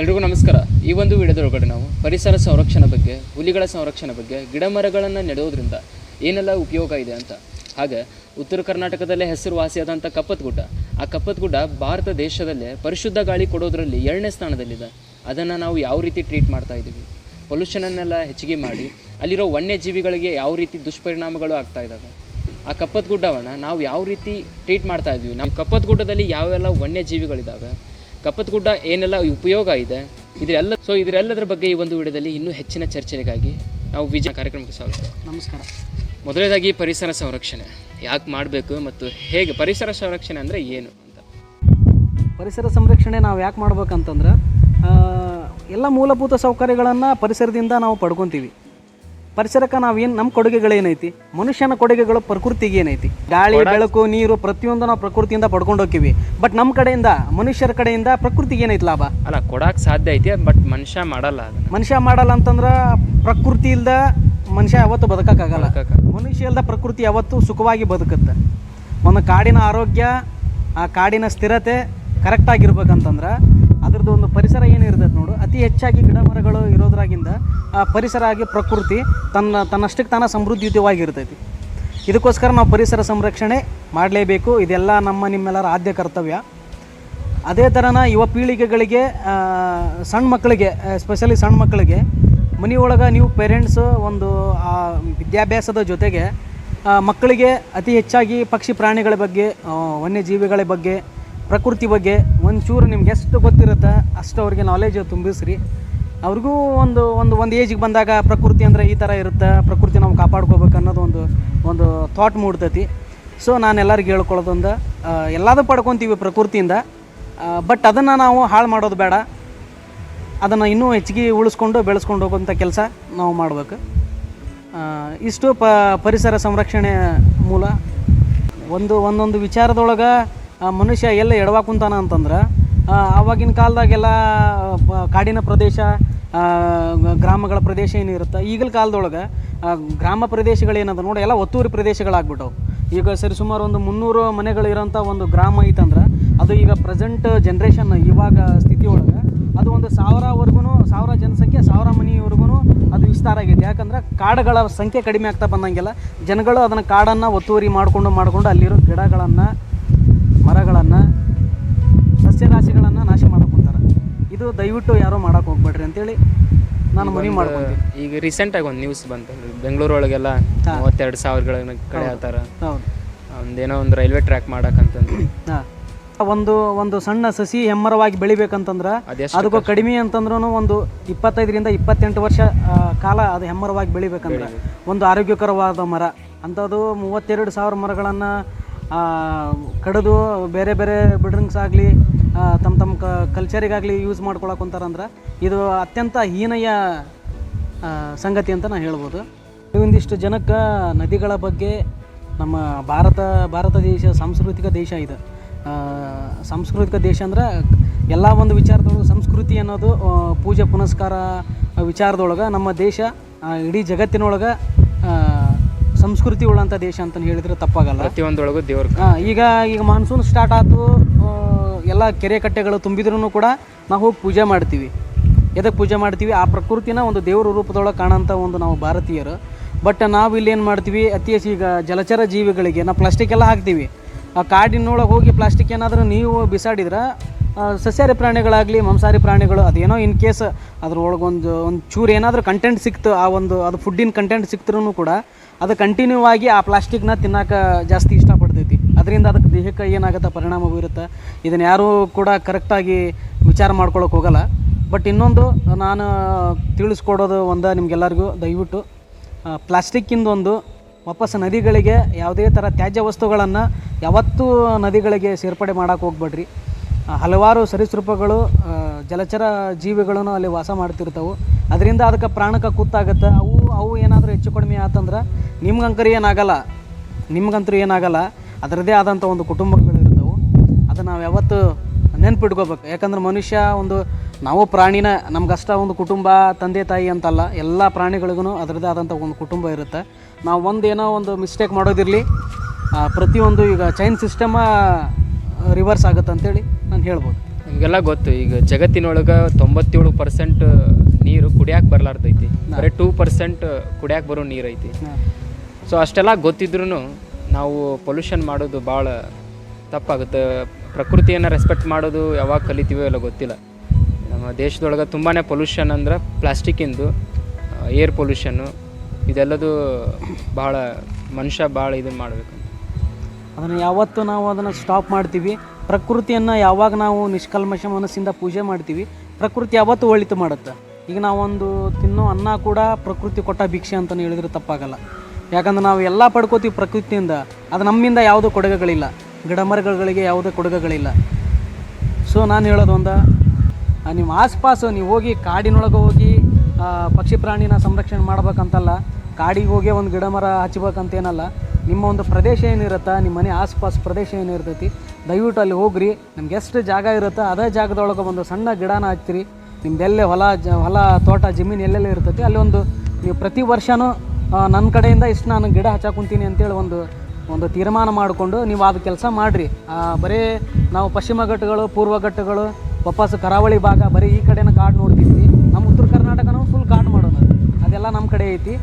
ಎಲ್ರಿಗೂ ನಮಸ್ಕಾರ. ಈ ಒಂದು ವಿಡಿಯೋದೊಳಗಡೆ ನಾವು ಪರಿಸರ ಸಂರಕ್ಷಣೆ ಬಗ್ಗೆ, ಹುಲಿಗಳ ಸಂರಕ್ಷಣೆ ಬಗ್ಗೆ ಗಿಡ ಮರಗಳನ್ನು ನೆಡೋದ್ರಿಂದ ಏನೆಲ್ಲ ಉಪಯೋಗ ಇದೆ ಅಂತ. ಹಾಗೆ ಉತ್ತರ ಕರ್ನಾಟಕದಲ್ಲೇ ಹೆಸರುವಾಸಿಯಾದಂಥ ಕಪ್ಪತ್ಗುಡ್ಡ. ಆ ಕಪ್ಪತ್ಗುಡ್ಡ ಭಾರತ ದೇಶದಲ್ಲೇ ಪರಿಶುದ್ಧ ಗಾಳಿ ಕೊಡೋದರಲ್ಲಿ ಎರಡನೇ ಸ್ಥಾನದಲ್ಲಿದೆ. ಅದನ್ನು ನಾವು ಯಾವ ರೀತಿ ಟ್ರೀಟ್ ಮಾಡ್ತಾ ಇದ್ದೀವಿ ಪೊಲ್ಯೂಷನನ್ನೆಲ್ಲ ಹೆಚ್ಚಿಗೆ ಮಾಡಿ ಅಲ್ಲಿರೋ ವನ್ಯಜೀವಿಗಳಿಗೆ ಯಾವ ರೀತಿ ದುಷ್ಪರಿಣಾಮಗಳು ಆಗ್ತಾ ಇದ್ದಾವೆ ಆ ಕಪ್ಪತ್ಗುಡ್ಡವನ್ನು ನಾವು ಯಾವ ರೀತಿ ಟ್ರೀಟ್ ಮಾಡ್ತಾ ಇದ್ದೀವಿ ನಮ್ಮ ಕಪ್ಪತ್ಗುಡ್ಡದಲ್ಲಿ ಯಾವೆಲ್ಲ ವನ್ಯಜೀವಿಗಳಿದ್ದಾವೆ ಕಪ್ಪತ್ಗುಡ್ಡ ಏನೆಲ್ಲ ಉಪಯೋಗ ಇದೆ ಇದರೆಲ್ಲ ಸೊ ಇದರೆಲ್ಲದರ ಬಗ್ಗೆ ಈ ಒಂದು ವಿಡಿಯೋದಲ್ಲಿ ಇನ್ನೂ ಹೆಚ್ಚಿನ ಚರ್ಚೆಗಾಗಿ ನಾವು ವಿಜಯ ಕಾರ್ಯಕ್ರಮಕ್ಕೆ ಸ್ವಾಗತ. ನಮಸ್ಕಾರ. ಮೊದಲನೇದಾಗಿ ಪರಿಸರ ಸಂರಕ್ಷಣೆ. ಯಾಕೆ ಮಾಡಬೇಕು ಮತ್ತು ಹೇಗೆ ಪರಿಸರ ಸಂರಕ್ಷಣೆ ಅಂದರೆ ಏನು ಅಂತ. ಪರಿಸರ ಸಂರಕ್ಷಣೆ ನಾವು ಯಾಕೆ ಮಾಡ್ಬೇಕಂತಂದ್ರೆ ಎಲ್ಲ ಮೂಲಭೂತ ಸೌಕರ್ಯಗಳನ್ನು ಪರಿಸರದಿಂದ ನಾವು ಪಡ್ಕೊತೀವಿ. ಪರಿಸರಕ್ಕೆ ನಾವೇನು ನಮ್ಮ ಕೊಡುಗೆಗಳೇನೈತಿ? ಮನುಷ್ಯನ ಕೊಡುಗೆಗಳು ಪ್ರಕೃತಿಗೆ ಏನೈತಿ ಗಾಳಿ ಬೆಳಕು ನೀರು ಪ್ರತಿಯೊಂದು ನಾವು ಪ್ರಕೃತಿಯಿಂದ ಪಡ್ಕೊಂಡು ಹೋಗ್ತೀವಿ ಬಟ್ ನಮ್ಮ ಕಡೆಯಿಂದ ಮನುಷ್ಯರ ಕಡೆಯಿಂದ ಪ್ರಕೃತಿಗೆ ಏನೈತಿ ಲಾಭ? ಅಲ್ಲ ಕೊಡಕ್ಕೆ ಸಾಧ್ಯ ಐತಿ ಬಟ್ ಮನುಷ್ಯ ಮಾಡಲ್ಲ ಮನುಷ್ಯ ಮಾಡಲ್ಲ ಅಂತಂದ್ರೆ ಪ್ರಕೃತಿ ಇಲ್ದ ಮನುಷ್ಯ ಯಾವತ್ತು ಬದುಕಕ್ಕಾಗಲ್ಲ. ಬದುಕಕ್ಕ- ಮನುಷ್ಯ ಇಲ್ದ ಪ್ರಕೃತಿ ಯಾವತ್ತು ಸುಖವಾಗಿ ಬದುಕುತ್ತೆ. ಒಂದು ಕಾಡಿನ ಆರೋಗ್ಯ ಆ ಕಾಡಿನ ಸ್ಥಿರತೆ ಕರೆಕ್ಟಾಗಿರ್ಬೇಕಂತಂದ್ರೆ ಅದ್ರದ್ದು ಒಂದು ಪರಿಸರ ಏನಿರ್ತೈತೆ ನೋಡು ಅತಿ ಹೆಚ್ಚಾಗಿ ಗಿಡ ಮರಗಳು ಇರೋದ್ರಾಗಿಂದ ಆ ಪರಿಸರ ಆಗಿ ಪ್ರಕೃತಿ ತನ್ನ ತನ್ನಷ್ಟಕ್ಕೆ ತಾನ ಸಮೃದ್ಧಿಯುತವಾಗಿರ್ತೈತಿ. ಇದಕ್ಕೋಸ್ಕರ ನಾವು ಪರಿಸರ ಸಂರಕ್ಷಣೆ ಮಾಡಲೇಬೇಕು. ಇದೆಲ್ಲ ನಮ್ಮ ನಿಮ್ಮೆಲ್ಲರ ಆದ್ಯ ಕರ್ತವ್ಯ. ಅದೇ ಥರನ ಯುವ ಪೀಳಿಗೆಗಳಿಗೆ ಸಣ್ಣ ಮಕ್ಕಳಿಗೆ ಎಸ್ಪೆಷಲಿ ಸಣ್ಣ ಮಕ್ಕಳಿಗೆ ಮನೆಯೊಳಗೆ ನೀವು ಪೇರೆಂಟ್ಸು ಒಂದು ಆ, ವಿದ್ಯಾಭ್ಯಾಸದ ಜೊತೆಗೆ ಮಕ್ಕಳಿಗೆ ಅತಿ ಹೆಚ್ಚಾಗಿ ಪಕ್ಷಿ ಪ್ರಾಣಿಗಳ ಬಗ್ಗೆ ವನ್ಯಜೀವಿಗಳ ಬಗ್ಗೆ ಪ್ರಕೃತಿ ಬಗ್ಗೆ ಒಂಚೂರು ನಿಮ್ಗೆ ಎಷ್ಟು ಗೊತ್ತಿರುತ್ತೆ, ಅಷ್ಟು ಅವ್ರಿಗೆ ನಾಲೆಜ್ ತುಂಬಿಸ್ರಿ. ಅವ್ರಿಗೂ ಒಂದು ಒಂದು ಒಂದು ಏಜಿಗೆ ಬಂದಾಗ ಪ್ರಕೃತಿ ಅಂದರೆ ಈ ಥರ ಇರುತ್ತೆ, ಪ್ರಕೃತಿ ನಾವು ಕಾಪಾಡ್ಕೋಬೇಕು ಅನ್ನೋದು ಒಂದು ಒಂದು ಥಾಟ್ ಮೂಡ್ತೈತಿ. ಸೊ ನಾನು ಎಲ್ಲರಿಗೂ ಹೇಳ್ಕೊಳ್ಳೋದೊಂದು ಎಲ್ಲದು ಪಡ್ಕೊತೀವಿ ಪ್ರಕೃತಿಯಿಂದ ಬಟ್ ಅದನ್ನು ನಾವು ಹಾಳು ಮಾಡೋದು ಬೇಡ. ಅದನ್ನು ಇನ್ನೂ ಹೆಚ್ಚಿಗೆ ಉಳಿಸ್ಕೊಂಡು, ಬೆಳೆಸ್ಕೊಂಡು ಹೋಗುವಂಥ ಕೆಲಸ ನಾವು ಮಾಡಬೇಕು. ಇಷ್ಟು ಪ, ಪರಿಸರ ಸಂರಕ್ಷಣೆ ಮೂಲ. ಒಂದು, ಒಂದೊಂದು ವಿಚಾರದೊಳಗೆ ಮನುಷ್ಯ ಎಲ್ಲ ಎಡವಾ ಕುಂತಾನ ಅಂತಂದ್ರೆ ಆವಾಗಿನ ಕಾಲದಾಗೆಲ್ಲ ಕಾಡಿನ ಪ್ರದೇಶ ಗ್ರಾಮಗಳ ಪ್ರದೇಶ ಏನಿರುತ್ತೆ, ಈಗಿನ ಕಾಲದೊಳಗೆ ಗ್ರಾಮ ಪ್ರದೇಶಗಳೇನದ ನೋಡಿ, ಎಲ್ಲ ಒತ್ತುವರಿ ಪ್ರದೇಶಗಳಾಗ್ಬಿಟ್ಟವು. ಈಗ ಸರಿ ಸುಮಾರು ಒಂದು ಮುನ್ನೂರು ಮನೆಗಳು ಇರೋಂಥ ಒಂದು ಗ್ರಾಮ ಐತಂದ್ರೆ, ಅದು ಈಗ ಪ್ರೆಸೆಂಟ್ ಜನ್ರೇಷನ್ ಇವಾಗ ಸ್ಥಿತಿ ಒಳಗೆ, ಅದು ಒಂದು ಸಾವಿರವರೆಗೂ ಸಾವಿರ ಜನಸಂಖ್ಯೆ, ಸಾವಿರ ಮನೆಯವರೆಗೂ ಅದು ವಿಸ್ತಾರ ಆಗೈತೆ. ಯಾಕಂದ್ರೆ ಕಾಡುಗಳ ಸಂಖ್ಯೆ ಕಡಿಮೆ ಆಗ್ತಾ ಬಂದಂಗೆಲ್ಲ, ಜನಗಳು ಅದನ್ನು ಕಾಡನ್ನು ಒತ್ತುವರಿ ಮಾಡಿಕೊಂಡು ಮಾಡಿಕೊಂಡು ಅಲ್ಲಿರೋ ಗಿಡಗಳನ್ನು ಮರಗಳನ್ನು ಸಸ್ಯರಾಶಿಗಳನ್ನು ನಾಶ ಮಾಡ್ಕೊಂತಾರೆ. ಇದು ದಯವಿಟ್ಟು ಯಾರೋ ಮಾಡೋಕೆ ಹೋಗ್ಬೇಡ್ರಿ ಅಂತೇಳಿ ನಾನು ಮನವಿ ಮಾಡ್ಕೊತೀನಿ. ಈಗ ರೀಸೆಂಟಾಗಿ ಒಂದು ನ್ಯೂಸ್ ಬಂತು. ಬೆಂಗಳೂರೊಳಗೆಲ್ಲ ಮೂವತ್ತೆರಡು ಸಾವಿರಗಳ ಕಡೆ ಆತಾರ ಹೌದು. ಒಂದೇನೋ ಒಂದು ರೈಲ್ವೆ ಟ್ರ್ಯಾಕ್ ಮಾಡಕ್ಕಂತಂದು ಹಾಂ. ಒಂದು ಒಂದು ಸಣ್ಣ ಸಸಿ ಹೆಮ್ಮರವಾಗಿ ಬೆಳಿಬೇಕಂತಂದ್ರೆ ಅದಕ್ಕೂ ಕಡಿಮೆ ಅಂತಂದ್ರೂ ಒಂದು ಇಪ್ಪತ್ತೈದರಿಂದ ಇಪ್ಪತ್ತೆಂಟು ವರ್ಷ ಕಾಲ ಅದು ಹೆಮ್ಮರವಾಗಿ ಬೆಳಿಬೇಕಂದ್ರೆ. ಒಂದು ಆರೋಗ್ಯಕರವಾದ ಮರ. ಅಂಥದ್ದು ಮೂವತ್ತೆರಡು ಸಾವಿರ ಮರಗಳನ್ನು ಕಡಿದು ಬೇರೆ ಬೇರೆ ಬಿಲ್ಡಿಂಗ್ಸ್ ಆಗಲಿ ತಮ್ಮ ತಮ್ಮ ಕ ಕಲ್ಚರಿಗಾಗಲಿ ಯೂಸ್ ಮಾಡ್ಕೊಳಕ್ಕಂತಾರಂದ್ರೆ ಇದು ಅತ್ಯಂತ ಹೀನಯ ಸಂಗತಿ ಅಂತ ನಾನು ಹೇಳ್ಬೋದು. ಒಂದಿಷ್ಟು ಜನಕ್ಕೆ ನದಿಗಳ ಬಗ್ಗೆ ನಮ್ಮ ಭಾರತ ಭಾರತ ದೇಶ ಸಾಂಸ್ಕೃತಿಕ ದೇಶ ಇದು. ಸಾಂಸ್ಕೃತಿಕ ದೇಶ ಅಂದ್ರೆ ಎಲ್ಲ ಒಂದು ವಿಚಾರದೊಳಗೆ ಸಂಸ್ಕೃತಿ ಅನ್ನೋದು ಪೂಜೆ ಪುನಸ್ಕಾರ ವಿಚಾರದೊಳಗೆ ನಮ್ಮ ದೇಶ ಇಡೀ ಜಗತ್ತಿನೊಳಗೆ ಸಂಸ್ಕೃತಿ ಉಳ್ಳಂಥ ದೇಶ ಅಂತ ಹೇಳಿದ್ರೆ ತಪ್ಪಾಗಲ್ಲ. ಪ್ರತಿಯೊಂದೊಳಗೂ ದೇವ್ರ ಈಗ ಈಗ ಮಾನ್ಸೂನ್ ಸ್ಟಾರ್ಟ್ ಆಯ್ತು ಎಲ್ಲ ಕೆರೆ ಕಟ್ಟೆಗಳು ತುಂಬಿದ್ರೂ ಕೂಡ ನಾವು ಹೋಗಿ ಪೂಜೆ ಮಾಡ್ತೀವಿ. ಎದಕ್ಕೆ ಪೂಜೆ ಮಾಡ್ತೀವಿ? ಆ ಪ್ರಕೃತಿನ ಒಂದು ದೇವರ ರೂಪದೊಳಗೆ ಕಾಣೋಂಥ ಒಂದು ನಾವು ಭಾರತೀಯರು. ಬಟ್ ನಾವು ಇಲ್ಲಿ ಏನು ಮಾಡ್ತೀವಿ? ಅತಿ ಹೆಚ್ಚು ಈಗ ಜಲಚರ ಜೀವಿಗಳಿಗೆ ನಾವು ಪ್ಲಾಸ್ಟಿಕ್ ಎಲ್ಲ ಹಾಕ್ತೀವಿ. ಆ ಕಾಡಿನೊಳಗೆ ಹೋಗಿ ಪ್ಲಾಸ್ಟಿಕ್ ಏನಾದರೂ ನೀವು ಬಿಸಾಡಿದ್ರೆ ಸಸ್ಯಾಹಾರಿ ಪ್ರಾಣಿಗಳಾಗಲಿ, ಮಾಂಸಾಹಾರಿ ಪ್ರಾಣಿಗಳು, ಅದೇನೋ ಇನ್ ಕೇಸ್ ಅದ್ರೊಳಗೊಂದು ಒಂದು ಚೂರು ಏನಾದರೂ ಕಂಟೆಂಟ್ ಸಿಕ್ತು, ಆ ಒಂದು ಅದು ಫುಡ್ಡಿನ ಕಂಟೆಂಟ್ ಸಿಕ್ತರೂ ಕೂಡ ಅದು ಕಂಟಿನ್ಯೂ ಆಗಿ ಆ ಪ್ಲಾಸ್ಟಿಕ್ನ ತಿನ್ನೋಕೆ ಜಾಸ್ತಿ ಇಷ್ಟಪಡ್ತೈತಿ. ಅದರಿಂದ ಅದಕ್ಕೆ ದೇಹಕ್ಕೆ ಏನಾಗುತ್ತೆ ಪರಿಣಾಮ ಬೀರುತ್ತೆ. ಇದನ್ನು ಯಾರೂ ಕೂಡ ಕರೆಕ್ಟಾಗಿ ವಿಚಾರ ಮಾಡ್ಕೊಳಕ್ಕೆ ಹೋಗಲ್ಲ. ಬಟ್ ಇನ್ನೊಂದು ನಾನು ತಿಳಿಸ್ಕೊಡೋದು ಒಂದು ನಿಮಗೆಲ್ಲರಿಗೂ, ದಯವಿಟ್ಟು ಪ್ಲಾಸ್ಟಿಕ್ಕಿಂದ ಒಂದು ವಾಪಸ್ ನದಿಗಳಿಗೆ ಯಾವುದೇ ಥರ ತ್ಯಾಜ್ಯ ವಸ್ತುಗಳನ್ನು ಯಾವತ್ತೂ ನದಿಗಳಿಗೆ ಸೇರ್ಪಡೆ ಮಾಡೋಕೆ ಹೋಗ್ಬೇಡ್ರಿ. ಹಲವಾರು ಸರೀಸೃಪಗಳು ಜಲಚರ ಜೀವಿಗಳನ್ನು ಅಲ್ಲಿ ವಾಸ ಮಾಡ್ತಿರ್ತವೆ. ಅದರಿಂದ ಅದಕ್ಕೆ ಪ್ರಾಣಕ್ಕೆ ಕೂತಾಗತ್ತೆ. ಅವು ಅವು ಏನಾದರೂ ಹೆಚ್ಚು ಕಡಿಮೆ ಆತಂದ್ರೆ ನಿಮ್ಗಂಕರಿ ಏನಾಗಲ್ಲ. ನಿಮ್ಗಂತರೂ ಏನಾಗಲ್ಲ. ಅದರದೇ ಆದಂಥ ಒಂದು ಕುಟುಂಬಗಳು ಇರ್ತಾವೆ. ಅದು ನಾವು ಯಾವತ್ತು ನೆನ್ಪಿಟ್ಕೋಬೇಕು. ಯಾಕಂದ್ರೆ ಮನುಷ್ಯ ಒಂದು, ನಾವು ಪ್ರಾಣಿನ, ನಮ್ಗಷ್ಟ ಒಂದು ಕುಟುಂಬ, ತಂದೆ, ತಾಯಿ ಅಂತಲ್ಲ, ಎಲ್ಲ ಪ್ರಾಣಿಗಳಿಗೂ ಅದರದೇ ಆದಂಥ ಒಂದು ಕುಟುಂಬ ಇರುತ್ತೆ. ನಾವು ಒಂದು ಏನೋ ಒಂದು ಮಿಸ್ಟೇಕ್ ಮಾಡೋದಿರಲಿ ಪ್ರತಿಯೊಂದು ಈಗ ಚೈನ್ ಸಿಸ್ಟಮ ರಿವರ್ಸ್ ಆಗುತ್ತೆ ಅಂತೇಳಿ ಹೇಳ್ಬೋದು? ನಿಮಗೆಲ್ಲ ಗೊತ್ತು ಈಗ ಜಗತ್ತಿನೊಳಗೆ ತೊಂಬತ್ತೇಳು ಪರ್ಸೆಂಟ್ ನೀರು ಕುಡಿಯಾಕೆ ಬರಲಾರ್ದೈತಿ. ಬರೀ ಟೂ ಪರ್ಸೆಂಟ್ ಕುಡಿಯಾಕೆ ಬರೋ ನೀರು ಐತಿ ಸೊ ಅಷ್ಟೆಲ್ಲ ಗೊತ್ತಿದ್ರೂ ನಾವು ಪೊಲ್ಯೂಷನ್ ಮಾಡೋದು ಭಾಳ ತಪ್ಪಾಗುತ್ತೆ. ಪ್ರಕೃತಿಯನ್ನು ರೆಸ್ಪೆಕ್ಟ್ ಮಾಡೋದು ಯಾವಾಗ ಕಲಿತೀವೋ ಎಲ್ಲ ಗೊತ್ತಿಲ್ಲ. ನಮ್ಮ ದೇಶದೊಳಗೆ ತುಂಬಾ ಪೊಲ್ಯೂಷನ್ ಅಂದ್ರೆ ಪ್ಲಾಸ್ಟಿಕ್ಕಿಂದು ಏರ್ ಪೊಲ್ಯೂಷನ್ನು ಇದೆಲ್ಲದು ಭಾಳ ಮನುಷ್ಯ ಭಾಳ ಇದನ್ನು ಮಾಡಬೇಕು ಅದನ್ನು ಯಾವತ್ತು ನಾವು ಅದನ್ನು ಸ್ಟಾಪ್ ಮಾಡ್ತೀವಿ. ಪ್ರಕೃತಿಯನ್ನು ಯಾವಾಗ ನಾವು ನಿಷ್ಕಲ್ಮಶ ಮನಸ್ಸಿಂದ ಪೂಜೆ ಮಾಡ್ತೀವಿ ಪ್ರಕೃತಿ ಯಾವತ್ತು ಒಳಿತು ಮಾಡುತ್ತೆ. ಈಗ ನಾವೊಂದು ತಿನ್ನೋ ಅನ್ನ ಕೂಡ ಪ್ರಕೃತಿ ಕೊಟ್ಟ ಭಿಕ್ಷೆ ಅಂತಲೇ ಹೇಳಿದ್ರೆ ತಪ್ಪಾಗಲ್ಲ. ಯಾಕಂದ್ರೆ ನಾವು ಎಲ್ಲ ಪಡ್ಕೋತೀವಿ ಪ್ರಕೃತಿಯಿಂದ ಅದು ನಮ್ಮಿಂದ ಯಾವುದೂ ಕೊಡುಗೆಗಳಿಲ್ಲ. ಗಿಡ ಮರಗಳಿಗೆ ಯಾವುದೇ ಕೊಡುಗೆಗಳಿಲ್ಲ. ಸೊ ನಾನು ಹೇಳೋದು ಒಂದು ಆ, ನಿಮ್ಮ ಆಸ್ಪಾಸು ನೀವು ಹೋಗಿ ಕಾಡಿನೊಳಗೆ ಹೋಗಿ ಪಕ್ಷಿ ಪ್ರಾಣಿನ ಸಂರಕ್ಷಣೆ ಮಾಡ್ಬೇಕಂತಲ್ಲ ಕಾಡಿಗೆ ಹೋಗಿ ಒಂದು ಗಿಡ ಮರ ಹಚ್ಬೇಕಂತೇನಲ್ಲ ನಿಮ್ಮ ಒಂದು ಪ್ರದೇಶ ಏನಿರುತ್ತೆ, ನಿಮ್ಮ ಮನೆ ಆಸ್ಪಾಸ್ ಪ್ರದೇಶ ಏನಿರ್ತೈತಿ, ದಯವಿಟ್ಟು ಅಲ್ಲಿ ಹೋಗ್ರಿ. ನಿಮ್ಗೆ ಎಷ್ಟು ಜಾಗ ಇರುತ್ತೆ ಅದೇ ಜಾಗದೊಳಗೆ ಒಂದು ಸಣ್ಣ ಗಿಡನ ಹಚ್ಚಿರಿ ನಿಮ್ದೆಲ್ಲೇ ಹೊಲ, ಜ, ಹೊಲ, ತೋಟ, ಜಮೀನು ಎಲ್ಲೆಲ್ಲ ಇರ್ತೈತಿ, ಅಲ್ಲಿ ಒಂದು ನೀವು ಪ್ರತಿ ವರ್ಷವೂ ನನ್ನ ಕಡೆಯಿಂದ ಇಷ್ಟು ನಾನು ಗಿಡ ಹಚ್ಚಾಕುಂತೀನಿ ಅಂತೇಳಿ ಒಂದು ಒಂದು ತೀರ್ಮಾನ ಮಾಡಿಕೊಂಡು ನೀವು ಅದು ಕೆಲಸ ಮಾಡಿರಿ. ಬರೀ ನಾವು ಪಶ್ಚಿಮ ಘಟ್ಟಗಳು, ಪೂರ್ವ ಘಟ್ಟಗಳು ವಾಪಸ್ ಕರಾವಳಿ ಭಾಗ, ಬರೀ ಈ ಕಡೆನ ಕಾಡು ನೋಡ್ತಿದ್ವಿ. ನಮ್ಮ ಉತ್ತರ ಕರ್ನಾಟಕನೂ ಫುಲ್ ಕಾಡು ಮಾಡೋಣ ಅದೆಲ್ಲ ನಮ್ಮ ಕಡೆ ಐತಿ.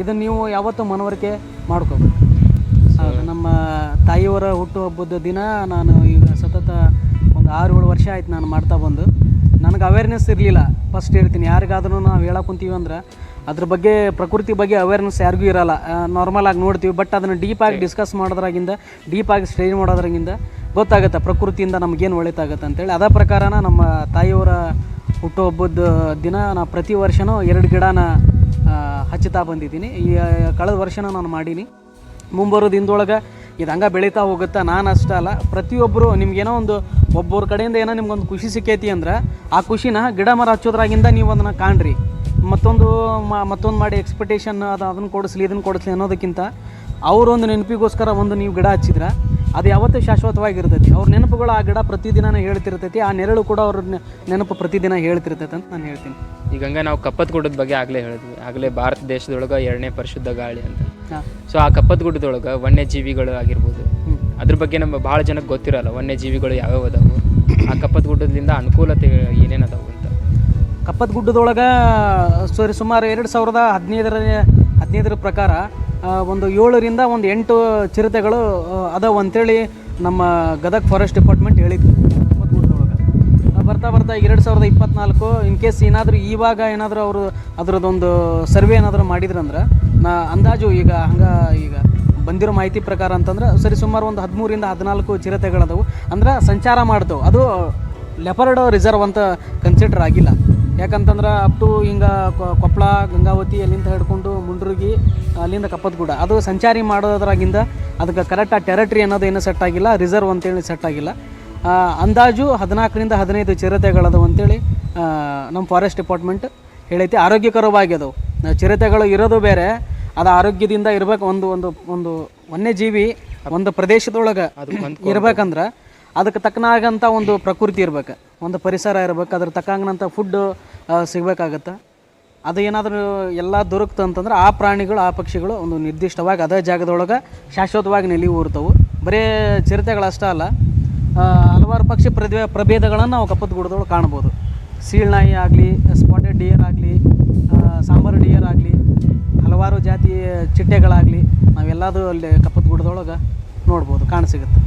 ಇದನ್ನು ನೀವು ಯಾವತ್ತೂ ಮನವರಿಕೆ ಮಾಡ್ಕೋಬೇಕು. ನಮ್ಮ ತಾಯಿಯವರ ಹುಟ್ಟುಹಬ್ಬದ ದಿನ ನಾನು ಈಗ ಸತತ ಒಂದು ಆರು ಏಳು ವರ್ಷ ಆಯ್ತು ನಾನು ಮಾಡ್ತಾ ಬಂದು. ನನಗೆ ಅವೇರ್ನೆಸ್ ಇರಲಿಲ್ಲ. ಫಸ್ಟ್ ಹೇಳ್ತೀನಿ, ಯಾರಿಗಾದ್ರೂ ನಾವು ಹೇಳಕ್ಕೆ ಕುಂತೀವಿ ಅಂದ್ರೆ ಅದ್ರ ಬಗ್ಗೆ, ಪ್ರಕೃತಿ ಬಗ್ಗೆ ಅವೇರ್ನೆಸ್ ಯಾರಿಗೂ ಇರಲ್ಲ. ನಾರ್ಮಲ್ ಆಗಿ ನೋಡ್ತೀವಿ ಬಟ್ ಅದನ್ನು ಡೀಪಾಗಿ ಡಿಸ್ಕಸ್ ಮಾಡೋದ್ರಾಗಿಂದ ಡೀಪಾಗಿ ಸ್ಟಡಿ ಮಾಡೋದ್ರಾಗಿಂದ ಗೊತ್ತಾಗುತ್ತೆ, ಪ್ರಕೃತಿಯಿಂದ ನಮಗೇನು ಒಳಿತಾಗತ್ತೆ ಅಂತೇಳಿ. ಅದ ಪ್ರಕಾರನ ನಮ್ಮ ತಾಯಿಯವರ ಹುಟ್ಟುಹಬ್ಬದ ದಿನ ನಾನು ಪ್ರತಿ ವರ್ಷನೂ ಎರಡು ಗಿಡನ ಹಚ್ಚುತ್ತಾ ಬಂದಿದ್ದೀನಿ. ಈ ಕಳೆದ ವರ್ಷನೂ ನಾನು ಮಾಡೀನಿ. ಮುಂಬರೋ ದಿನದೊಳಗೆ ಇದು ಹಂಗೆ ಬೆಳೀತಾ ಹೋಗುತ್ತಾ ನಾನು ಅಷ್ಟೇ ಅಲ್ಲ ಪ್ರತಿಯೊಬ್ಬರು ನಿಮ್ಗೇನೋ ಒಂದು ಒಬ್ಬರ ಕಡೆಯಿಂದ ಏನೋ ನಿಮ್ಗೊಂದು ಖುಷಿ ಸಿಕ್ಕೈತಿ ಅಂದ್ರೆ ಆ ಖುಷಿನ ಗಿಡ ಮರ ಹಚ್ಚೋದ್ರಾಗಿಂದ ನೀವು ಅದನ್ನು ಕಾಣ್ರಿ. ಮತ್ತೊಂದು ಮತ್ತೊಂದು ಮಾಡಿ ಎಕ್ಸ್ಪೆಕ್ಟೇಷನ್ ಅದು, ಅದನ್ನು ಕೊಡಿಸ್ಲಿ, ಇದನ್ನು ಕೊಡಿಸ್ಲಿ ಅನ್ನೋದಕ್ಕಿಂತ ಅವರೊಂದು ನೆನಪಿಗೋಸ್ಕರ ಒಂದು ನೀವು ಗಿಡ ಹಚ್ಚಿದ್ರೆ, ಅದು ಯಾವತ್ತೂ ಶಾಶ್ವತವಾಗಿರ್ತೈತಿ. ಅವ್ರ ನೆನಪುಗಳು ಆ ಗಿಡ ಪ್ರತಿದಿನ ಹೇಳ್ತಿರ್ತೈತಿ, ಆ ನೆರಳು ಕೂಡ ಅವ್ರ ನೆನಪು ಪ್ರತಿದಿನ ಹೇಳ್ತಿರ್ತೈತೆ ಅಂತ ನಾನು ಹೇಳ್ತೀನಿ. ಈಗ ಹಂಗೆ ನಾವು ಕಪ್ಪತ್ ಗುಡ್ಡದ ಬಗ್ಗೆ ಆಗಲೇ ಹೇಳಿದ್ವಿ. ಆಗಲೇ ಭಾರತ ದೇಶದೊಳಗೆ ಎರಡನೇ ಪರಿಶುದ್ಧ ಗಾಳಿ ಅಂತ. ಸೊ ಆ ಕಪ್ಪತ್ ಗುಡ್ಡದೊಳಗೆ ವನ್ಯಜೀವಿಗಳು ಆಗಿರ್ಬೋದು. ಅದ್ರ ಬಗ್ಗೆ ನಮ್ಮ ಭಾಳ ಜನಕ್ಕೆ ಗೊತ್ತಿರಲ್ಲ ವನ್ಯಜೀವಿಗಳು ಯಾವ್ಯಾವ ಅದಾವು. ಆ ಕಪ್ಪತ್ ಗುಡ್ಡದಿಂದ ಅನುಕೂಲತೆ ಏನೇನು ಅದಾವು ಅಂತ. ಕಪ್ಪತ್ ಗುಡ್ಡದೊಳಗೆ ಸರಿ ಸುಮಾರು ಎರಡು ಸಾವಿರದ ಹದಿನೈದರ ಹದಿನೈದರ ಪ್ರಕಾರ ಒಂದು ಏಳರಿಂದ ಒಂದು ಎಂಟು ಚಿರತೆಗಳು ಅದಾವು ಅಂತೇಳಿ ನಮ್ಮ ಗದಗ ಫಾರೆಸ್ಟ್ ಡಿಪಾರ್ಟ್ಮೆಂಟ್ ಹೇಳಿದ್ರು ಕಪ್ಪದ ಗುಡ್ಡದೊಳಗೆ ಬರ್ತಾ ಬರ್ತಾ ಎರಡು ಸಾವಿರದ ಇಪ್ಪತ್ನಾಲ್ಕು ಇನ್ ಕೇಸ್ ಏನಾದರೂ ಇವಾಗ ಏನಾದರೂ ಅವರು ಅದರದ್ದೊಂದು ಸರ್ವೆ ಏನಾದರೂ ಮಾಡಿದ್ರಂದ್ರೆ ನಾ ಅಂದಾಜು ಈಗ ಹಂಗೆ ಈಗ ಬಂದಿರೋ ಮಾಹಿತಿ ಪ್ರಕಾರ ಅಂತಂದ್ರೆ ಸರಿ ಸುಮಾರು ಒಂದು ಹದಿಮೂರಿಂದ ಹದಿನಾಲ್ಕು ಚಿರತೆಗಳದವು. ಅಂದ್ರೆ ಸಂಚಾರ ಮಾಡ್ತವೆ. ಅದು ಲೆಪರ್ಡ್ ರಿಸರ್ವ್ ಅಂತ ಕನ್ಸಿಡರ್ ಆಗಿಲ್ಲ. ಯಾಕಂತಂದ್ರೆ ಅಪ್ ಟು ಹಿಂಗೆ ಕೊಪ್ಪಳ ಗಂಗಾವತಿ ಅಲ್ಲಿಂದ ಹಿಡ್ಕೊಂಡು ಮುಂಡ್ರುಗಿ ಅಲ್ಲಿಂದ ಕಪ್ಪತ್ಗುಡ. ಅದು ಸಂಚಾರಿ ಮಾಡೋದ್ರಾಗಿಂದ ಅದಕ್ಕೆ ಕರೆಕ್ಟಾಗಿ ಟೆರಟ್ರಿ ಅನ್ನೋದು ಏನು ಸೆಟ್ ಆಗಿಲ್ಲ. ರಿಸರ್ವ್ ಅಂತೇಳಿ ಸೆಟ್ ಆಗಿಲ್ಲ. ಆ, ಅಂದಾಜು ಹದಿನಾಲ್ಕರಿಂದ ಹದಿನೈದು ಚಿರತೆಗಳದವು ಅಂತೇಳಿ ಆ, ನಮ್ಮ ಫಾರೆಸ್ಟ್ ಡಿಪಾರ್ಟ್ಮೆಂಟ್ ಹೇಳೈತಿ ಆರೋಗ್ಯಕರವಾಗಿ ಅದಾವು. ಚಿರತೆಗಳು ಇರೋದು ಬೇರೆ. ಅದು ಆರೋಗ್ಯದಿಂದ ಇರ್ಬೇಕು ಒಂದು ಒಂದು ಒಂದು ವನ್ಯಜೀವಿ ಒಂದು ಪ್ರದೇಶದೊಳಗೆ ಇರ್ಬೇಕಂದ್ರೆ ಅದಕ್ಕೆ ತಕ್ಕನಾಗಂಥ ಒಂದು ಪ್ರಕೃತಿ ಇರ್ಬೇಕು. ಒಂದು ಪರಿಸರ ಇರ್ಬೇಕು ಅದ್ರ ತಕ್ಕಂಗಂಥ ಫುಡ್ಡು ಸಿಗಬೇಕಾಗತ್ತೆ. ಅದು ಏನಾದರೂ ಎಲ್ಲ ದೊರಕ್ತು ಅಂತಂದ್ರೆ ಆ ಪ್ರಾಣಿಗಳು ಆ ಪಕ್ಷಿಗಳು ಒಂದು ನಿರ್ದಿಷ್ಟವಾಗಿ ಅದೇ ಜಾಗದೊಳಗೆ ಶಾಶ್ವತವಾಗಿ ನೆಲೆ ಊರ್ತವು. ಬರೀ ಚಿರತೆಗಳಷ್ಟೇ ಅಲ್ಲ ಹಲವಾರು ಪಕ್ಷಿ ಪ್ರಭೇ ಪ್ರಭೇದಗಳನ್ನು ನಾವು ಕಪ್ಪದ ಗುಡ್ಡದೊಳಗೆ ಕಾಣ್ಬೋದು. ಸೀಳ್ನಾಯಿ ಆಗಲಿ ಸ್ಪಾಟೆಡ್ ಡಿಯರ್ ಆಗಲಿ ಸಾಂಬಾರು ಡಿಯರ್ ಆಗಲಿ ಹಲವಾರು ಜಾತಿ ಚಿಟ್ಟೆಗಳಾಗಲಿ ನಾವೆಲ್ಲದೂ ಅಲ್ಲಿ ಕಪ್ಪದ ಗುಡ್ಡದೊಳಗೆ ನೋಡ್ಬೋದು ಕಾಣಸಿಗುತ್ತೆ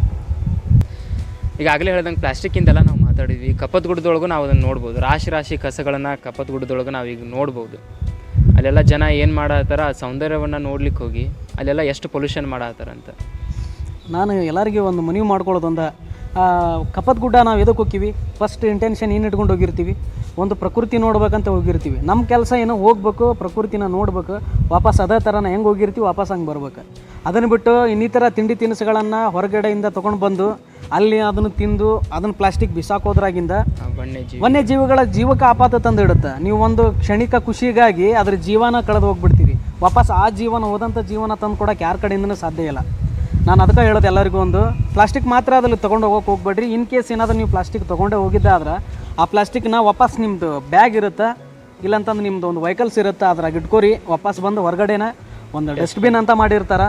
ಈಗಾಗಲೇ ಹೇಳ್ದಂಗೆ ಪ್ಲಾಸ್ಟಿಕ್ಕಿಂದೆಲ್ಲ ನಾವು ಮಾತಾಡಿದ್ವಿ. ಕಪ್ಪದ ಗುಡ್ಡದೊಳಗೂ ನಾವು ಅದನ್ನು ನೋಡ್ಬೋದು. ರಾಶಿ ರಾಶಿ ಕಸಗಳನ್ನು ಕಪ್ಪದ ಗುಡ್ಡದೊಳಗೆ ನಾವು ಈಗ ನೋಡ್ಬೋದು. ಅಲ್ಲೆಲ್ಲ ಜನ ಏನು ಮಾಡತ್ತಾರ? ಆ ಸೌಂದರ್ಯವನ್ನು ನೋಡ್ಲಿಕ್ಕೆ ಹೋಗಿ ಅಲ್ಲೆಲ್ಲ ಎಷ್ಟು ಪೊಲ್ಯೂಷನ್ ಮಾಡತ್ತಾರ ಅಂತ ನಾನು ಎಲ್ಲರಿಗೂ ಒಂದು ಮನವಿ ಮಾಡ್ಕೊಳ್ಳೋದೊಂದು ಕಪ್ಪದ ಗುಡ್ಡ ನಾವು ಎದಕ್ಕೆ ಹೋಗ್ತೀವಿ ಫಸ್ಟ್ ಇಂಟೆನ್ಷನ್ ಏನು ಇಟ್ಕೊಂಡು ಹೋಗಿರ್ತೀವಿ? ಒಂದು ಪ್ರಕೃತಿ ನೋಡ್ಬೇಕಂತ ಹೋಗಿರ್ತೀವಿ. ನಮ್ಮ ಕೆಲಸ ಏನೋ ಹೋಗ್ಬೇಕು ಪ್ರಕೃತಿನ ನೋಡ್ಬೇಕು ವಾಪಸ್ ಅದೇ ಥರನ ಹೆಂಗೆ ಹೋಗಿರ್ತೀವಿ ವಾಪಸ್ ಹಂಗೆ ಬರ್ಬೇಕು. ಅದನ್ನು ಬಿಟ್ಟು ಇನ್ನಿತರ ತಿಂಡಿ ತಿನಿಸುಗಳನ್ನು ಹೊರಗಡೆಯಿಂದ ತೊಗೊಂಡು ಬಂದು ಅಲ್ಲಿ ಅದನ್ನು ತಿಂದು ಅದನ್ನು ಪ್ಲಾಸ್ಟಿಕ್ ಬಿಸಾಕೋದ್ರಾಗಿಂದ ವನ್ಯಜೀವಿಗಳ ಜೀವಕ್ಕೆ ಆಪಾತ ತಂದು ಇಡುತ್ತೆ ನೀವು ಒಂದು ಕ್ಷಣಿಕ ಖುಷಿಗಾಗಿ ಅದ್ರ ಜೀವನ ಕಳೆದು ಹೋಗ್ಬಿಡ್ತೀರಿ. ವಾಪಸ್ ಆ ಜೀವನ ಹೋದಂಥ ಜೀವನ ತಂದು ಕೊಡೋಕೆ ಯಾರ ಕಡೆಯಿಂದನೂ ಸಾಧ್ಯ ಇಲ್ಲ. ನಾನು ಅದಕ್ಕೆ ಹೇಳೋದು ಎಲ್ಲರಿಗೂ ಒಂದು ಪ್ಲಾಸ್ಟಿಕ್ ಮಾತ್ರ ಅದರಲ್ಲಿ ತೊಗೊಂಡು ಹೋಗೋಕೆ ಹೋಗ್ಬೇಡ್ರಿ. ಇನ್ ಕೇಸ್ ಏನಾದರೂ ನೀವು ಪ್ಲಾಸ್ಟಿಕ್ ತೊಗೊಂಡೇ ಹೋಗಿದ್ದಾದ್ರೆ ಆ ಪ್ಲಾಸ್ಟಿಕ್ನ ವಾಪಸ್ ನಿಮ್ಮದು ಬ್ಯಾಗ್ ಇರುತ್ತೆ ಇಲ್ಲಂತಂದ್ರೆ ನಿಮ್ಮದು ಒಂದು ವೆಹಿಕಲ್ಸ್ ಇರುತ್ತೆ ಅದ್ರಾಗ ಇಟ್ಕೋರಿ ವಾಪಸ್ ಬಂದು ಹೊರಗಡೆನ ಒಂದು ಡಸ್ಟ್ಬಿನ್ ಅಂತ ಮಾಡಿರ್ತಾರೆ.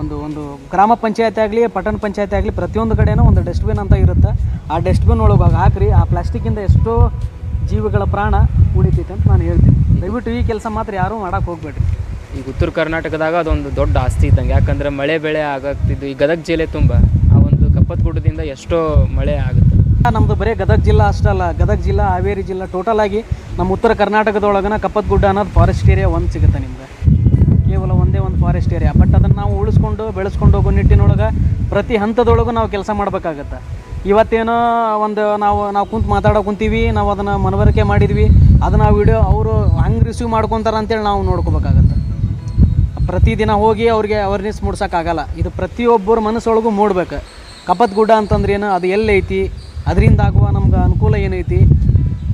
ಒಂದು ಒಂದು ಗ್ರಾಮ ಪಂಚಾಯತಿ ಆಗಲಿ ಪಟ್ಟಣ ಪಂಚಾಯತಿ ಆಗಲಿ ಪ್ರತಿಯೊಂದು ಕಡೆನೂ ಒಂದು ಡಸ್ಟ್ಬಿನ್ ಅಂತ ಇರುತ್ತೆ. ಆ ಡಸ್ಟ್ಬಿನ್ ಒಳಗೆ ಹಾಕ್ರಿ ಆ ಪ್ಲಾಸ್ಟಿಕ್ಕಿಂದ ಎಷ್ಟೋ ಜೀವಿಗಳ ಪ್ರಾಣ ಉಳಿತೈತೆ ಅಂತ ನಾನು ಹೇಳ್ತೀನಿ. ದಯವಿಟ್ಟು ಈ ಕೆಲಸ ಮಾತ್ರ ಯಾರೂ ಮಾಡೋಕೆ ಹೋಗ್ಬೇಡ್ರಿ. ಈಗ ಉತ್ತರ ಕರ್ನಾಟಕದಾಗ ಅದೊಂದು ದೊಡ್ಡ ಆಸ್ತಿ ಇದ್ದಂಗೆ. ಯಾಕಂದರೆ ಮಳೆ ಬೆಳೆ ಆಗಾಗ್ತಿದ್ದು. ಈ ಗದಗ ಜಿಲ್ಲೆ ತುಂಬ ಆ ಒಂದು ಕಪ್ಪತ್ ಗುಡ್ಡದಿಂದ ಎಷ್ಟೋ ಮಳೆ ಆಗುತ್ತೆ. ನಮ್ಮದು ಬರೀ ಗದಗ ಜಿಲ್ಲಾ ಅಷ್ಟಲ್ಲ ಗದಗ ಜಿಲ್ಲಾ, ಹಾವೇರಿ ಜಿಲ್ಲಾ ಟೋಟಲ್ ಆಗಿ ನಮ್ಮ ಉತ್ತರ ಕರ್ನಾಟಕದೊಳಗನ ಕಪ್ಪತ್ ಗುಡ್ಡ ಅನ್ನೋದು ಫಾರೆಸ್ಟ್ ಏರಿಯಾ ಒಂದು ಸಿಗುತ್ತೆ ನಿಮ್ಗೆ. ಕೇವಲ ಒಂದೇ ಒಂದು ಫಾರೆಸ್ಟ್ ಏರಿಯಾ ಬಟ್ ಅದನ್ನು ನಾವು ಉಳಿಸ್ಕೊಂಡು, ಬೆಳೆಸ್ಕೊಂಡು ಹೋಗೋ ನಿಟ್ಟಿನೊಳಗೆ ಪ್ರತಿ ಹಂತದೊಳಗೂ ನಾವು ಕೆಲಸ ಮಾಡಬೇಕಾಗತ್ತೆ. ಇವತ್ತೇನೋ ಒಂದು ನಾವು ನಾವು ಕುಂತು ಮಾತಾಡೋ ಕುಂತೀವಿ, ನಾವು ಅದನ್ನು ಮನವರಿಕೆ ಮಾಡಿದ್ವಿ, ಅದನ್ನು ವಿಡಿಯೋ ಅವರು ಹಂಗೆ ರಿಸೀವ್ ಮಾಡ್ಕೊತಾರೆ ಅಂತೇಳಿ ನಾವು ನೋಡ್ಕೋಬೇಕಾಗತ್ತೆ. ಪ್ರತಿದಿನ ಹೋಗಿ ಅವ್ರಿಗೆ ಅವೇರ್ನೆಸ್ ಮೂಡ್ಸೋಕ್ಕಾಗಲ್ಲ. ಇದು ಪ್ರತಿಯೊಬ್ಬರ ಮನಸ್ಸೊಳಗೂ ಮೂಡ್ಬೇಕು. ಕಪ್ಪತ್ ಗುಡ್ಡ ಅಂತಂದ್ರೆ ಏನು, ಅದು ಎಲ್ಲೈತಿ ಅದರಿಂದ ಆಗುವ ನಮ್ಗೆ ಅನುಕೂಲ ಏನೈತಿ?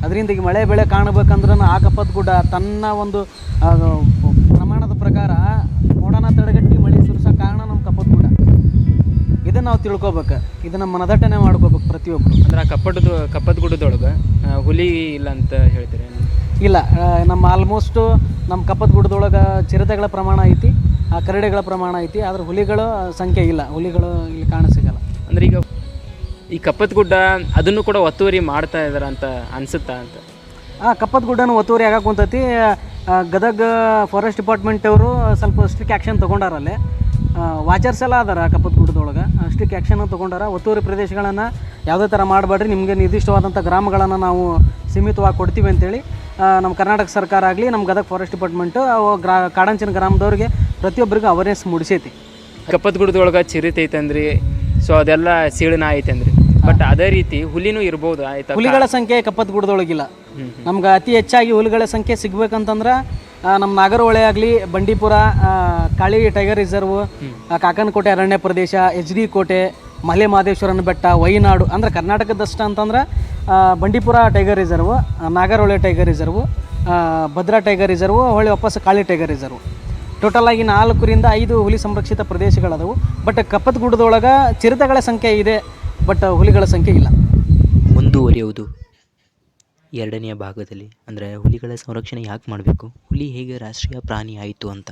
ಅದರಿಂದ ಈಗ ಮಳೆ ಬೆಳೆ ಕಾಣಬೇಕಂದ್ರೆ ಆ ಕಪ್ಪತ್ ಗುಡ್ಡ ತನ್ನ ಒಂದು ಪ್ರಮಾಣದ ಪ್ರಕಾರ ಮೋಡನ ತಡೆಗಟ್ಟಿ ಮಳೆ ಸುರಿಸೋ ಕಾರಣ ನಮ್ಮ ಕಪ್ಪತ್ ಗುಡ್ಡ ಇದನ್ನು ನಾವು ತಿಳ್ಕೊಬೇಕು. ಇದನ್ನು ಮನದಟ್ಟನೆ ಮಾಡ್ಕೋಬೇಕು ಪ್ರತಿಯೊಬ್ಬರು ಅಂದ್ರೆ ಆ ಕಪ್ಪಟದ ಕಪ್ಪತ್ ಗುಡ್ಡದೊಳಗೆ ಹುಲಿ ಇಲ್ಲ ಅಂತ ಹೇಳ್ತೀರಿ ಇಲ್ಲ ನಮ್ಮ ಆಲ್ಮೋಸ್ಟು ನಮ್ಮ ಕಪ್ಪದ ಗುಡ್ಡದೊಳಗೆ ಚಿರತೆಗಳ ಪ್ರಮಾಣ ಐತಿ ಆ ಕರಡೆಗಳ ಪ್ರಮಾಣ ಐತಿ ಆದರೆ ಹುಲಿಗಳ ಸಂಖ್ಯೆ ಇಲ್ಲ. ಹುಲಿಗಳು ಇಲ್ಲಿ ಕಾಣಸಿಗಲ್ಲ ಅಂದ್ರೆ ಈಗ ಈ ಕಪ್ಪತ್ ಗುಡ್ಡ ಅದನ್ನು ಕೂಡ ಒತ್ತುವರಿ ಮಾಡ್ತಾ ಇದ್ದಾರೆ ಅಂತ ಅನ್ಸುತ್ತಾ ಅಂತ? ಆ ಕಪ್ಪತ್ ಗುಡ್ಡನ ಒತ್ತುವರಿ ಆಗಕ್ಕೆ ಕುಂತೈತಿ ಗದಗ ಫಾರೆಸ್ಟ್ ಡಿಪಾರ್ಟ್ಮೆಂಟ್ ಅವರು ಸ್ವಲ್ಪ ಸ್ಟ್ರಿಕ್ ಆ್ಯಕ್ಷನ್ ಅಲ್ಲಿ ವಾಚರ್ಸ್ ಎಲ್ಲ ಅದಾರ ಕಪ್ಪತ್ ಗುಡ್ಡದೊಳಗೆ ಸ್ಟ್ರಿಕ್ ಆ್ಯಕ್ಷನ್ ತೊಗೊಂಡಾರ. ಒತ್ತುವರಿ ಪ್ರದೇಶಗಳನ್ನು ಯಾವುದೇ ಥರ ಮಾಡಬೇಡ್ರಿ. ನಿಮಗೆ ನಿರ್ದಿಷ್ಟವಾದಂಥ ಗ್ರಾಮಗಳನ್ನು ನಾವು ಸೀಮಿತವಾಗಿ ಕೊಡ್ತೀವಿ ಅಂತೇಳಿ. ನಮ್ಮ ಕರ್ನಾಟಕ ಸರ್ಕಾರ ಆಗಲಿ ನಮ್ಮ ಗದಗ ಫಾರೆಸ್ಟ್ ಡಿಪಾರ್ಟ್ಮೆಂಟು ಅವು ಗ್ರಾ ಕಾಡಂಚಿನ ಗ್ರಾಮದವ್ರಿಗೆ ಪ್ರತಿಯೊಬ್ಬರಿಗೂ ಅವೇರ್ನೆಸ್ ಮೂಡಿಸೈತಿ. ಕಪ್ಪತ್ ಗುಡ್ಡದೊಳಗೆ ಚಿರತೆ ಐತಂದ್ರಿ. ಸೊ ಅದೆಲ್ಲ ಸೀಳನ ಐತಂದ್ರಿ. ಬಟ್ ಅದೇ ರೀತಿ ಹುಲಿನೂ ಇರ್ಬೋದು ಆಯ್ತಾ ಹುಲಿಗಳ ಸಂಖ್ಯೆ ಕಪ್ಪತ್ ಗುಡದೊಳಗಿಲ್ಲ ಹ್ಮ್, ನಮ್ಗೆ ಅತಿ ಹೆಚ್ಚಾಗಿ ಹುಲಿಗಳ ಸಂಖ್ಯೆ ಸಿಗ್ಬೇಕಂತಂದ್ರೆ ನಮ್ಮ ನಾಗರಹೊಳೆ ಆಗಲಿ ಬಂಡೀಪುರ ಕಾಳಿ ಟೈಗರ್ ರಿಸರ್ವ್ ಕಾಕನಕೋಟೆ ಅರಣ್ಯ ಪ್ರದೇಶ ಎಚ್ ಡಿ ಕೋಟೆ ಮಲೆ ಮಹದೇಶ್ವರನ ಬೆಟ್ಟ ವೈನಾಡು ಅಂದರೆ ಕರ್ನಾಟಕದಷ್ಟು ಅಂತಂದ್ರೆ Bandipur tiger reserve Nagarahole tiger reserve Bhadra tiger reserve ಹೊಳೆ ವಾಪಸ್ ಕಾಳಿ ಟೈಗರ್ ರಿಸರ್ವ್. ಟೋಟಲ್ ಆಗಿ ನಾಲ್ಕರಿಂದ ಐದು ಹುಲಿ ಸಂರಕ್ಷಿತ ಪ್ರದೇಶಗಳದವು. ಬಟ್ ಕಪ್ಪತ್ ಗುಡ್ಡದೊಳಗೆ ಚಿರತೆಗಳ ಸಂಖ್ಯೆ ಇದೆ. ಬಟ್ ಹುಲಿಗಳ ಸಂಖ್ಯೆ ಇಲ್ಲ. ಮುಂದುವರಿಯುವುದು ಎರಡನೆಯ ಭಾಗದಲ್ಲಿ. ಅಂದರೆ ಹುಲಿಗಳ ಸಂರಕ್ಷಣೆ ಯಾಕೆ ಮಾಡಬೇಕು? ಹುಲಿ ಹೇಗೆ ರಾಷ್ಟ್ರೀಯ ಪ್ರಾಣಿ ಆಯಿತು ಅಂತ.